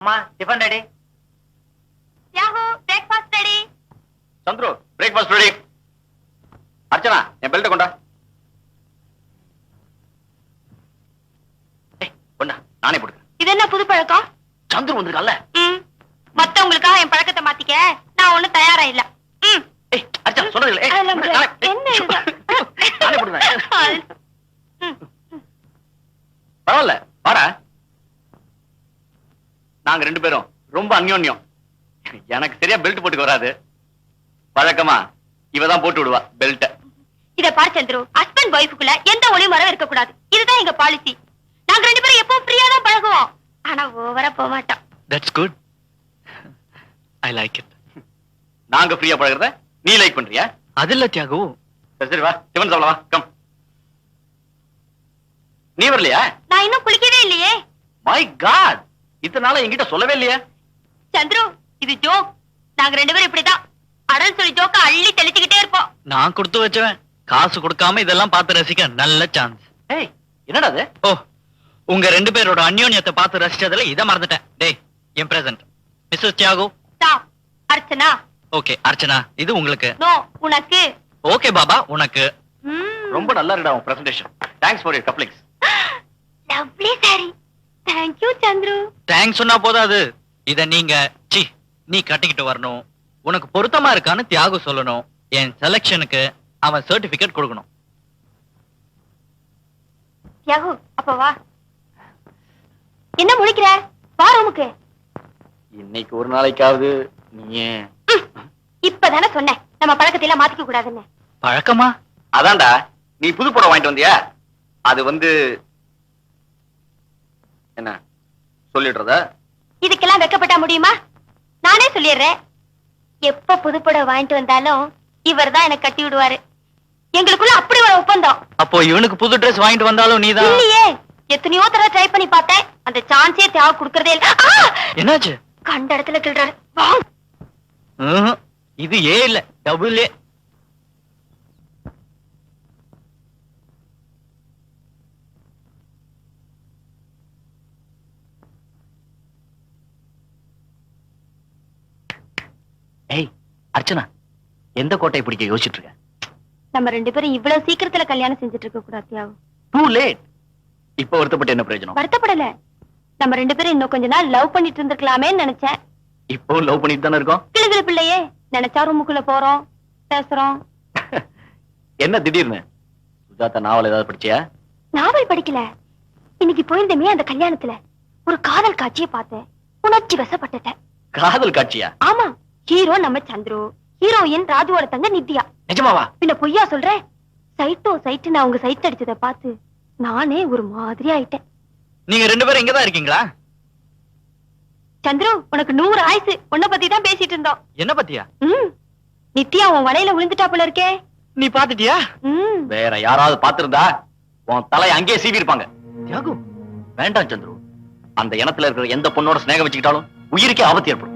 அம்மா tiffin ready yahoo breakfast ready Chandru breakfast ready Archana என் belt கொண்டா. கொண்டா நானே போடுறேன் இது என்ன புது பழக்கம்? சந்துரு வந்திருக்கல்ல மத்தவங்களுக்காக என் பழக்கத்தை மாத்திக்க நான் ஒண்ணும் தயாரா இல்ல. அர்ச்சனா சொல்றது என்ன. பரவாயில்ல வாடா. நாங்க ரெண்டு பேரும். ரொம்ப அந்யோன்யம். எனக்கு சரியா பெல்ட் போட்டுக்க வராது. வழக்கமா இவ தான் போட்டு விடுவா பெல்ட்ட இத பாரு சந்துரு. ஹஸ்பண்ட் ஒய்ஃபுக்குள்ள எந்த ஒளிமரம் இருக்க கூடாது இதுதான் எங்க பாலிசி நாங்க ரெண்டு பேரும் எப்பவும் ஃப்ரீயா தான் பழகுவோம். ஆனா ஓவரா போக மாட்டோம். That's good I like it நாங்க ஃப்ரீயா பழகுறத நீ லைக் பண்றியா? அது இல்ல தியாகு. சரி சரி வா. சிவன் சாப்பிடலாம் வா. கம் நீ வரலையா? நான் இன்னும் குளிக்கவே இல்லையே. மை காட் இத்தனை நாளா என்கிட்ட சொல்லவே இல்லையா. சந்துரு இது ஜோக் நாங்க ரெண்டு பேரும் இப்படிதான். அடல் சொல்லி ஜோக்க அள்ளி தெளிச்சுக்கிட்டே இருப்போம். நான் கொடுத்து வச்சவன். காசு கொடுக்காம இதெல்லாம் பார்த்து ரசிக்க நல்ல சான்ஸ் ஏய் என்னடா அது? ஓ உங்க ரெண்டு பேரோட அந்யோன்யத்தை பார்த்து ரசிச்சதுல இதை மறந்துட்டேன். டேய் என் present Mrs Thiagu Archana. Okay Archana இது உங்களுக்கு. நோ உனக்கு. ஓகே பாபா உனக்கு. ம். ரொம்ப நல்லா இருக்குடா உன் presentation thanks for your couplings lovely sorry thank you Chandru thanks சொன்னா போதாது. இத நீங்க சி நீ கட்டிக்கிட்டு வரணும். உனக்கு பொருத்தமா இருக்கான்னு தியாகு சொல்லணும். என் செலக்ஷனுக்கு அவன் சர்டிபிகேட் கொடுக்கணும். யாகு அப்ப வா. என்ன முடிக்கிற வா ரூமுக்கு. இன்னைக்கு ஒரு நாளைக்காவது நீ இப்பதானே சொன்னேன். நம்ம பழக்கத்தை எல்லாம் மாத்திக்க கூடாதுன்னு. பழக்கமா? அதான்டா நீ புது படம் வாங்கிட்டு வந்தியா? அது வந்து என்ன? சொல்லிடுறதா? இதுக்கெல்லாம் வெக்கப்பட்டா முடியுமா? நானே சொல்லிடுறேன். எப்ப புதுப்படம் வாங்கிட்டு வந்தாலும் இவர்தான் எனக்கு கட்டி விடுவாரு. எங்களுக்குள்ள அப்படி ஒரு ஒப்பந்தம். அப்போ இவனுக்கு புது Dress வாங்கிட்டு வந்தாலும் நீதான்? இல்லையே. எத்தனையோ தடவை ட்ரை பண்ணி பார்த்தேன். அந்த சான்ஸே தேவை கொடுக்கறதே இல்ல. ஆ! என்னாச்சு? கண்ட இடத்துல கிள்றாரு. வா ம்ஹும். இது ஏ இல்ல டபுள் ஏ. ஏய் அர்ச்சனா எந்த கோட்டை பிடிக்க யோசிச்சுட்டு இருக்க நம்ம ரெண்டு பேரும் இவ்வளவு சீக்கிரத்துல கல்யாணம் செஞ்சுட்டு இருக்க கூடாது தியாகு. டூ லேட் இப்ப வருத்தப்பட்டு என்ன பிரயோஜனம்? வருத்தப்படல. நம்ம ரெண்டு பேரும் இன்னும் கொஞ்ச நாள் லவ் பண்ணிட்டு இருந்திருக்கலாமேன்னு நினைச்சேன். இப்போ லவ் பண்ணிட்டு தானே இருக்கோம்? கிளுகிழு பிள்ளையே நினைச்சா ரூமுக்குள்ள போறோம் பேசுறோம். என்ன திடீர்னு? சுஜாதா நாவல் ஏதாவது படிச்சியா? நாவல் படிக்கல. இன்னைக்கு போயிருந்தமே அந்த கல்யாணத்துல. ஒரு காதல் காட்சியை பார்த்தேன். உணர்ச்சி வசப்பட்டுட்டேன். காதல் காட்சியா? ஹீரோ நம்ம சந்துரு. ஹீரோயின் ராஜுவோட தங்க நித்யா. நிஜமாவா? பின்ன பொய்யா சொல்றேன் சைட்டோ சைட்டு நான் உங்க சைட் அடிச்சத பார்த்து நானே ஒரு மாதிரி ஆயிட்டேன். நீங்க ரெண்டு பேரும் இங்கதான் இருக்கீங்களா? சந்துரு உனக்கு நூறு ஆயுசு. உன்னை பத்தி தான் பேசிட்டு இருந்தோம். என்ன பத்தியா? ம். நித்யா உன் வலையில விழுந்துட்டா போல இருக்கே. நீ பாத்துட்டியா ம். வேற யாராவது பாத்திருந்தா உன் தலையை அங்கேயே சீவி இருப்பாங்க தியாகு வேண்டாம் சந்துரு. அந்த இனத்துல இருக்கிற எந்த பொண்ணோட சிநேகம் வச்சுக்கிட்டாலும் உயிருக்கே ஆபத்து ஏற்படும்.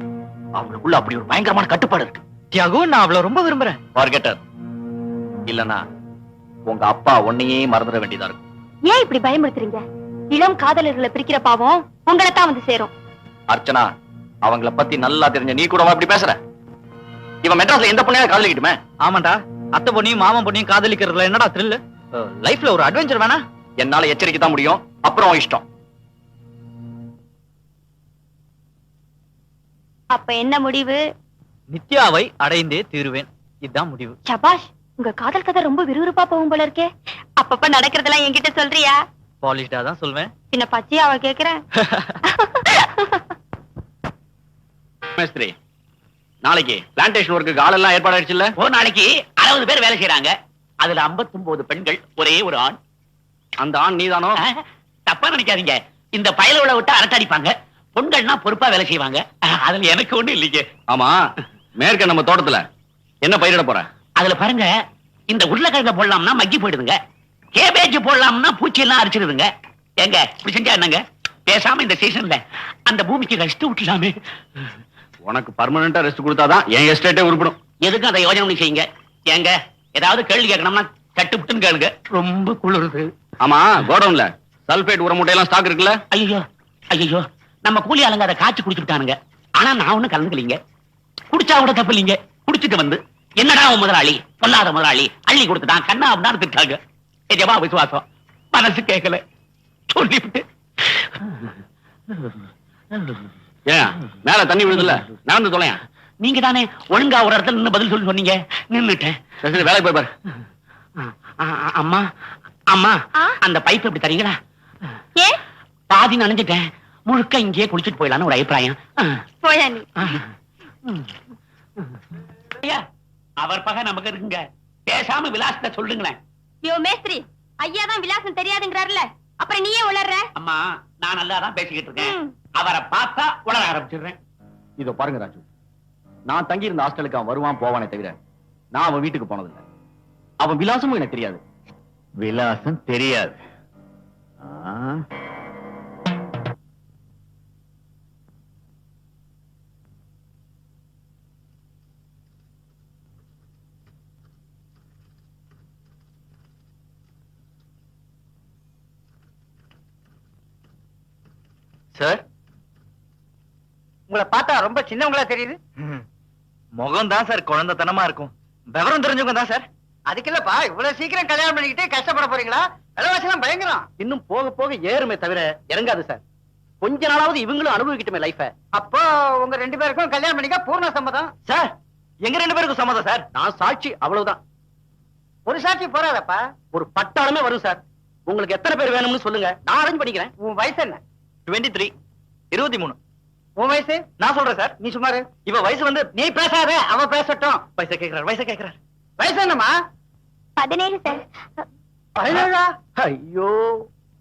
அவங்களுக்குள்ள அப்படி ஒரு பயங்கரமான கட்டுப்பாடு இருக்கு. தியாகு நான் அவள ரொம்ப விரும்புறேன். பார்கெட்டர் இல்லனா உங்க அப்பா உன்னையே மறந்துட வேண்டியதா இருக்கும். ஏன் இப்படி பயமுறுத்துறீங்க? இளம் காதலர்களை பிரிக்கிற பாவம் உங்களை தான் வந்து சேரும். அர்ச்சனா அவங்கள பத்தி நல்லா தெரிஞ்ச நீ கூட அப்படி பேசுற? இவன் மெட்ராஸ்ல எந்த பொண்ணையா காதலிக்கட்டுமே ஆமாண்டா அத்தை பொண்ணையும் மாமன் பொண்ணையும் காதலிக்கிறதுல என்னடா த்ரில் லைஃப்ல ஒரு அட்வென்ச்சர் வேணா? என்னால எச்சரிக்கை தான் முடியும். அப்புறம் இஷ்டம். அப்ப என்ன முடிவு? நித்யாவை அடைந்தே தீருவேன். இதுதான் முடிவு. சபாஷ் உங்க காதல் கதை ரொம்ப விறுவிறுப்பா போகும் போல இருக்கே. அப்பப்ப நடக்கிறதெல்லாம் என்கிட்ட சொல்றியா? பாலிஷ்டா தான் சொல்வேன். பின்ன பச்சையா அவ கேக்குறேன்? மேஸ்திரி நாளைக்கு பிளான்டேஷன் ஒர்க்கு ஆளெல்லாம் ஏற்பாடு ஆயிடுச்சுல்ல ஒரு நாளைக்கு அறுபது பேர் வேலை செய்யறாங்க அதுல 59 பெண்கள் ஒரே ஒரு ஆண். அந்த ஆண் நீதானோ? தப்பா நினைக்காதீங்க. இந்த பயலுகளை விட்டு அரட்டடிப்பாங்க பொண்கள்னா பொறுப்பா வேலை செய்வாங்க. அதுல எனக்கு ஒண்ணு இல்லைங்க. ஆமா மேற்க நம்ம தோட்டத்துல. என்ன பயிரிட போற? அதுல பாருங்க இந்த உருளைக்கிழங்க போடலாம்னா மக்கி போயிடுதுங்க. கேபேஜ் போடலாம்னா பூச்சி எல்லாம் அரிச்சிடுதுங்க. ஏங்க இப்படி செஞ்சா என்னங்க? பேசாம இந்த சீசன்ல அந்த பூமிக்கு ரெஸ்ட் விட்டுலாமே உனக்கு பர்மனண்டா ரெஸ்ட் கொடுத்தாதான் என் எஸ்டேட்டே உருப்படும். எதுக்கும் அதை யோஜனை பண்ணி செய்யுங்க? ஏங்க ஏதாவது கேள்வி கேட்கணும்னா கட்டுப்புட்டுன்னு கேளுங்க. ரொம்ப குளிருது. ஆமா கோடவுன்ல சல்பேட் உர மூட்டையெல்லாம் ஸ்டாக் இருக்குல்ல? ஐயோ ஐயோ நம்ம கூலி ஆளுங்க அதை காய்ச்சி குடிச்சுட்டானுங்க ஆனா நான் ஒண்ணும் கலந்துக்கலீங்க. குடிச்சா கூட தப்பு இல்லைங்க. குடிச்சிட்டு வந்து என்னடா முதலாளி? பொல்லாத முதலாளி. அள்ளி கொடுத்துட்டான் கண்ணா அப்படின்னு திட்டாங்க. நிஜமா விசுவாசம். மனசு கேட்கல சொல்லிவிட்டு. ஏன்? மேல தண்ணி விழுதுல நடந்து தொலையா? நீங்க தானே ஒழுங்கா ஒரு இடத்துல நின்னு பதில் சொல்லி சொன்னீங்க. சரி சரி வேலைக்கு போய் பாரு. அம்மா அம்மா? அந்த பைப் எப்படி தரீங்களா? ஏ பாதி நனைஞ்சிட்டேன் முழுக்க இங்கேயே குளிச்சுட்டு போயிடலான்னு ஒரு அபிப்பிராயம். போயா நீ. ஐயா, அவர் பகை நமக்கு இருக்குங்க. பேசாம விலாசத்தை சொல்லுங்களேன். யோ மேஸ்திரி ஐயா தான் விலாசம் தெரியாதுங்கிறாருல அப்புறம் நீயே உளர்ற? அம்மா நான் நல்லா தான் பேசிக்கிட்டு இருக்கேன். அவரை பார்த்தா உளர ஆரம்பிச்சிடுறேன். இதோ பாருங்க ராஜு. நான் தங்கி இருந்த ஹாஸ்டலுக்கு அவன் வருவான் போவானே தவிர நான் அவன் வீட்டுக்கு போனதில்லை. அவன் விலாசமும் எனக்கு தெரியாது. விலாசம் தெரியாது. சார்? உங்களை பார்த்தா ரொம்ப சின்னவங்களா தெரியுது. முகம் தான் சார் குழந்தைத்தனமா இருக்கும். விவரம் தெரிஞ்சவங்க தான் சார். அதுக்கு இல்லப்பா இவ்வளவு சீக்கிரம் கல்யாணம் பண்ணிக்கிட்டு கஷ்டப்பட போறீங்களா? விலைவாசி எல்லாம் பயங்கரம். இன்னும் போக போக ஏறுமே தவிர இறங்காது சார். கொஞ்ச நாளாவது இவங்களும் அனுபவிக்கட்டுமே லைஃப அப்போ உங்க ரெண்டு பேருக்கும் கல்யாணம் பண்ணிக்க பூர்ண சம்மதம்? சார் எங்க ரெண்டு பேருக்கும் சம்மதம் சார். நான் சாட்சி அவ்வளவுதான். ஒரு சாட்சி போறாதப்பா. ஒரு பட்டாளமே வரும் சார். உங்களுக்கு எத்தனை பேர் வேணும்னு சொல்லுங்க. நான் அரேஞ்ச் பண்ணிக்கிறேன். உன் வயசு என்ன? டுவெண்ட்டி த்ரீ இருபத்தி மூணு. உன் வயசு? நான் சொல்றேன் சார். நீ சுமாரு இவ வயசு வந்து நீ பேசாத அவ பேசட்டும். வயசை கேக்குறாரு வயசை கேக்குறாரு. வயசு என்னம்மா? பதினேழு சார். பதினேழா? ஐயோ.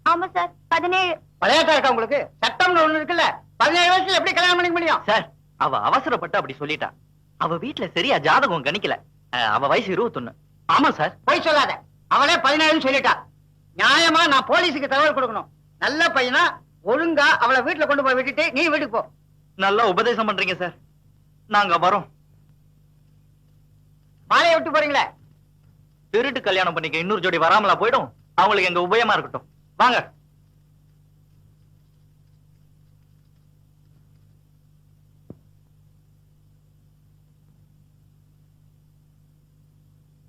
ஆமா சார் பதினேழு. விளையாட்டா இருக்கா உங்களுக்கு? சட்டம்னு ஒண்ணு இருக்குல்ல. பதினேழு வயசுல எப்படி கல்யாணம் பண்ணிக்க முடியும்? சார் அவ அவசரப்பட்டு அப்படி சொல்லிட்டா. அவ வீட்ல சரியா ஜாதகம் கணிக்கல. அவ வயசு இருபத்தொன்னு. ஆமா சார். போய் சொல்லாத. அவளே பதினேழுன்னு சொல்லிட்டா. நியாயமா நான் போலீஸுக்கு தகவல் கொடுக்கணும். நல்ல பையனா ஒழுங்கா அவளை வீட்டுல கொண்டு போய் விட்டுட்டு நீ வீட்டுக்கு போ. நல்லா உபதேசம் பண்றீங்க சார். நாங்க வரோம். மாலையை விட்டு போறீங்களே? திருட்டு கல்யாணம் பண்ணிக்க இன்னொரு ஜோடி வராமலா போயிடும்? அவங்களுக்கு எங்க உபயமா இருக்கட்டும். வாங்க.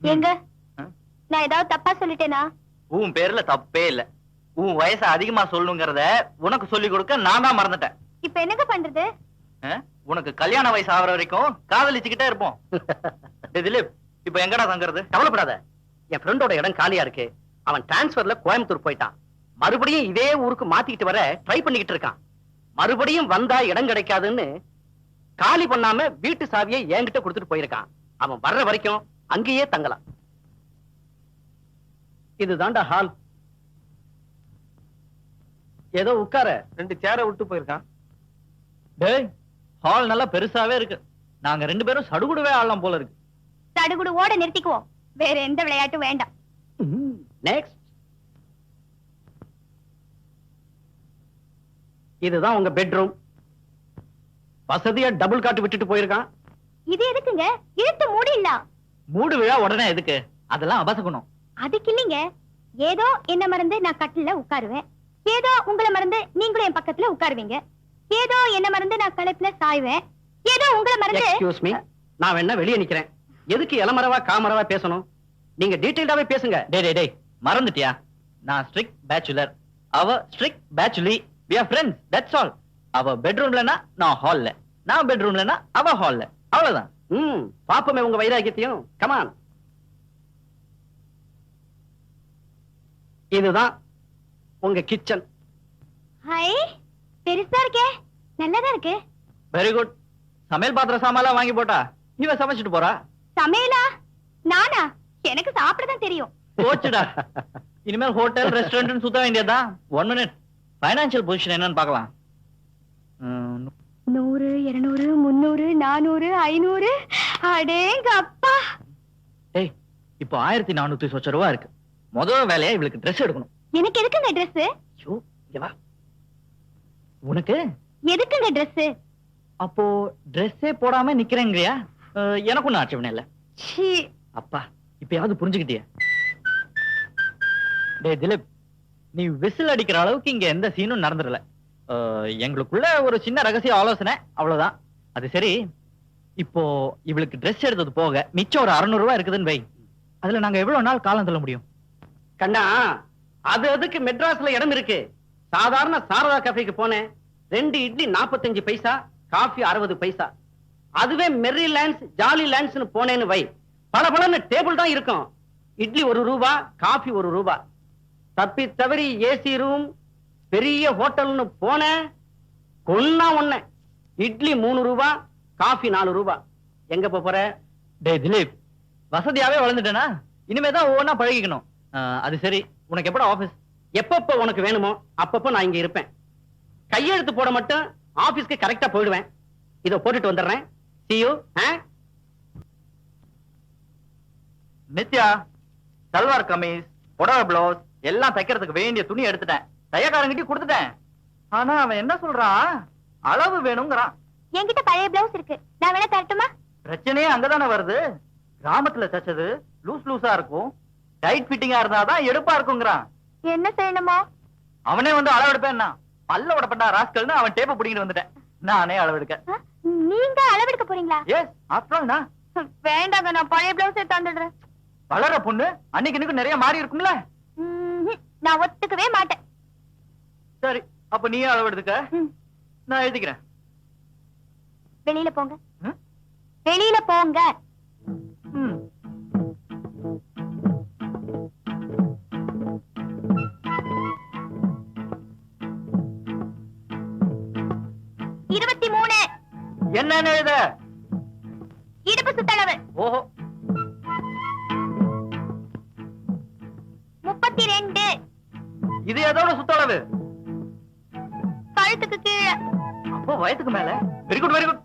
எங்க? நான் ஏதாவது தப்பா சொல்லிட்டேனா? உன் பேர்ல தப்பே இல்ல. உன் வயசை அதிகமா சொல்லணுங்கிறத உனக்கு சொல்லி கொடுக்க நான் தான் மறந்துட்டேன். இப்ப என்னங்க பண்றது? உனக்கு கல்யாண வயசு ஆகுற வரைக்கும் காதலிச்சுக்கிட்டே இருப்போம். திலீப் இப்ப எங்கடா தங்குறது? கவலைப்படாத. என் ஃப்ரெண்டோட இடம் காலியா இருக்கு. அவன் டிரான்ஸ்ஃபர்ல கோயம்புத்தூர் போயிட்டான். மறுபடியும் இதே ஊருக்கு மாத்திக்கிட்டு வர ட்ரை பண்ணிக்கிட்டு இருக்கான். மறுபடியும் வந்தா இடம் கிடைக்காதுன்னு காலி பண்ணாம வீட்டு சாவியை என்கிட்ட கொடுத்துட்டு போயிருக்கான். அவன் வர்ற வரைக்கும் அங்கேயே தங்கலாம். இதுதான்டா ஹால் ஏதோ உட்கார ரெண்டு சேரை விட்டு போயிருக்கான். டேய் ஹால் நல்லா பெருசாவே இருக்கு. நாங்க ரெண்டு பேரும் சடுகுடுவே ஆடலாம் போல இருக்கு. சடுகுடு ஓட நிறுத்திக்குவோம். வேற எந்த விளையாட்டும் வேண்டாம். நெக்ஸ்ட் இதுதான் உங்க பெட்ரூம் வசதியா டபுள் காட்டு விட்டுட்டு போயிருக்கான். இது எதுக்குங்க? இழுத்து மூடிடலாம். மூடு விழா உடனே எதுக்கு? அதெல்லாம் அபசகுணம். அதுக்கு இல்லைங்க. ஏதோ என்ன மறந்து நான் கட்டில உட்காருவேன். ஏதோ உங்களை மறந்து நீங்களும் என் பக்கத்துல உட்காருவீங்க. ஏதோ என்ன மறந்து நான் களைப்புல சாய்வேன். ஏதோ உங்களை மறந்து எக்ஸ்கியூஸ் மீ நான் வேணா வெளியே நிக்கிறேன். எதுக்கு இளமரவா காமரவா பேசணும்? நீங்க டீடைல்டாவே பேசுங்க. டேய் டேய் டேய் மறந்துட்டியா? நான் ஸ்ட்ரிக்ட் பேச்சுலர் அவ ஸ்ட்ரிக்ட் பேச்சுலி we are friends that's all. அவ பெட்ரூம்லனா நான் ஹால்ல நான் பெட்ரூம்லனா அவ ஹால்ல அவ்வளவுதான். ம் பாப்போமே உங்க வைராக்கியத்தையும். கமான் இதுதான் உங்க கிச்சன். ஹை பெருசா இருக்கே. நல்லதா இருக்கு. வெரி குட் சமையல் பாத்திர சாமான்லாம் வாங்கி போட்டா இவ சமைச்சிட்டு போறா. சமையலா? நானா? எனக்கு சாப்பிடதான் தெரியும். போச்சுடா. இனிமேல் ஹோட்டல் ரெஸ்டாரண்ட் சுத்த வேண்டியதுதான். ஒன் மினிட் ஃபைனான்சியல் பொசிஷன் என்னன்னு பார்க்கலாம். ம், நூறு இருநூறு முன்னூறு நானூறு ஐநூறு. அடேங்க அப்பா டேய் இப்போ ஆயிரத்தி நானூத்தி சொச்ச ரூபா இருக்கு. முதல் வேலையா இவளுக்கு Dress எடுக்கணும். எனக்கு எதுக்குங்க Dress? ஐயோ, இங்க வா. உனக்கு? எதுக்குங்க Dress? அப்போ ட்ரெஸ்ஸே போடாம நிக்கிறேங்கறியா? எனக்கு ஒன்றும் ஆட்சேபனை இல்ல. சீ அப்பா இப்பயாவது புரிஞ்சுக்கிட்டிய? டேய் திலீப் நீ விசில் அடிக்கிற அளவுக்கு இங்க எந்த சீனும் நடந்துடல. எங்களுக்குள்ள ஒரு சின்ன ரகசிய ஆலோசனை அவ்வளவுதான். அது சரி இப்போ இவளுக்கு ட்ரெஸ் எடுத்தது போக மிச்சம் ஒரு 600 ரூபாய் இருக்குதுன்னு வை. அதுல நாங்க எவ்வளவு நாள் காலம் தள்ள முடியும்? கண்ணா அது அதுக்கு மெட்ராஸ்ல இடம் இருக்கு. சாதாரண சாரதா கஃபேக்கு போனேன். ரெண்டு இட்லி 45 பைசா காஃபி அறுபது பைசா. அதுவே மெர்ரி லேண்ட்ஸ் ஜாலி லேண்ட்ஸ்னு போனேன்னு வை. பல பலன்னு டேபிள் தான் இருக்கும். இட்லி ஒரு ரூபா காஃபி ஒரு ரூபா. தப்பி தவறி ஏசி ரூம் பெரிய ஹோட்டல்னு போனேன். கொன்னா ஒண்ணு. இட்லி மூணு ரூபா காஃபி நாலு ரூபா. எங்க போற? டே திலீப். வசதியாவே வளர்ந்துட்டேனா? இனிமேதான் ஒவ்வொன்னா பழகிக்கணும். அது சரி. உனக்கு எப்படா ஆபீஸ் எப்பப்ப உனக்கு வேணுமோ அப்பப்ப நான் இங்க இருப்பேன். கையெழுத்து போட மட்டும் ஆபீஸ்க்கு கரெக்டா போயிடுவேன். இதோ போட்டுட்டு வந்துடுறேன். See you ஆ? நித்யா சல்வார் கமீஸ் புடவை பிளவுஸ் எல்லாம் தைக்கிறதுக்கு வேண்டிய துணி எடுத்துட்டேன். தையக்காரங்கிட்ட கொடுத்துட்டேன். ஆனா அவன் என்ன சொல்றான் அளவு வேணுங்கிறான். என்கிட்ட பழைய பிளவுஸ் இருக்கு. நான் வேணா தரட்டுமா? பிரச்சனையே அங்கதானே வருது. கிராமத்துல தச்சது லூஸ் லூஸா இருக்கும். டைட் ஃபிட்டிங்கா இருந்தாதான் எடுப்பா இருக்குங்கிறான். என்ன செய்யணுமோ? அவனே வந்து அளவெடுப்பேன்னா பல்ல உடப்பட்டா ராஸ்கல்னு அவன் டேப்ப பிடிக்கிட்டு வந்துட்டேன். நானே அளவெடுக்க நீங்க அளவெடுக்க போறீங்களா? எஸ் ஆஃப்டர் நான். வேண்டாங்க நான் பழைய பிளவுஸே தந்துடுறேன். வளர்ற பொண்ணு அன்னைக்கு நிறைய மாறி இருக்கும்ல. நான் ஒத்துக்கவே மாட்டேன். சரி அப்ப நீயே அளவெடுத்துக்க. நான் எழுதிக்கிறேன். வெளியில போங்க? வெளியில போங்க. ம். இருபத்தி மூணு. என்னன்னு எழுத? இடுப்பு சுத்தளவு. ஓஹோ. முப்பத்தி ரெண்டு. இது எதோட சுத்தளவு. கழுத்துக்கு கீழே. அப்போ வயதுக்கு மேல. Very good very good